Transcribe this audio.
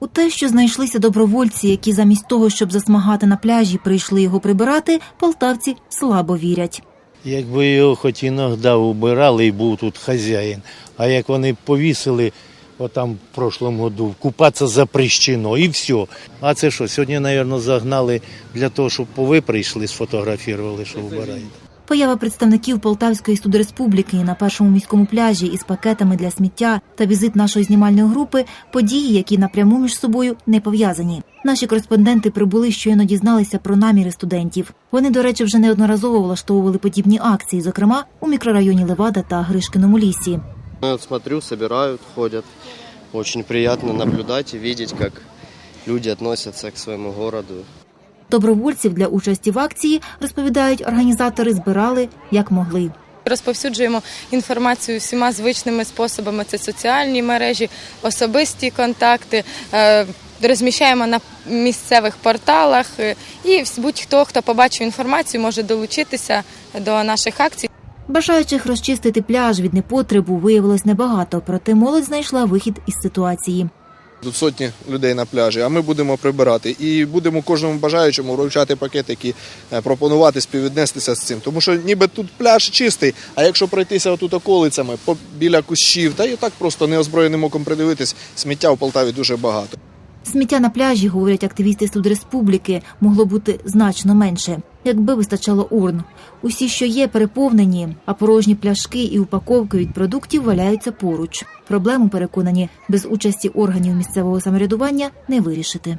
У те, що знайшлися добровольці, які замість того, щоб засмагати на пляжі, прийшли його прибирати, полтавці слабо вірять. Якби його хоч іноді убирали і був тут хазяїн. А як вони повісили отам в прошлому году, купатися запрещено і все. А це що, сьогодні, мабуть, загнали для того, щоб ви прийшли, сфотографували, що вбирають. Поява представників Полтавської студреспубліки на першому міському пляжі із пакетами для сміття та візит нашої знімальної групи події, які напряму між собою не пов'язані. Наші кореспонденти прибули, щойно дізналися про наміри студентів. Вони, до речі, вже неодноразово влаштовували подібні акції, зокрема у мікрорайоні Левада та Гришкиному лісі. Я смотрю, собирают, ходят. Очень приятно наблюдать и видеть, как люди относятся к своему городу. Добровольців для участі в акції розповідають організатори, збирали як могли. Розповсюджуємо інформацію всіма звичними способами. Це соціальні мережі, особисті контакти. е, Розміщаємо на місцевих порталах, е, і будь-хто, хто побачив інформацію, може долучитися до наших акцій. Бажаючих розчистити пляж від непотребу виявилось небагато, проте молодь знайшла вихід із ситуації. Тут сотні людей на пляжі, а ми будемо прибирати. І будемо кожному бажаючому вручати пакетики, е, пропонувати співвіднестися з цим. Тому що ніби тут пляж чистий, а якщо пройтися отут околицями, біля кущів, та і так просто неозброєним оком придивитись, сміття в Полтаві дуже багато. Сміття на пляжі, говорять активісти Судреспубліки, могло бути значно менше, якби вистачало урн. Усі, що є, переповнені, а порожні пляшки і упаковки від продуктів валяються поруч. Проблему переконані без участі органів місцевого самоврядування не вирішити.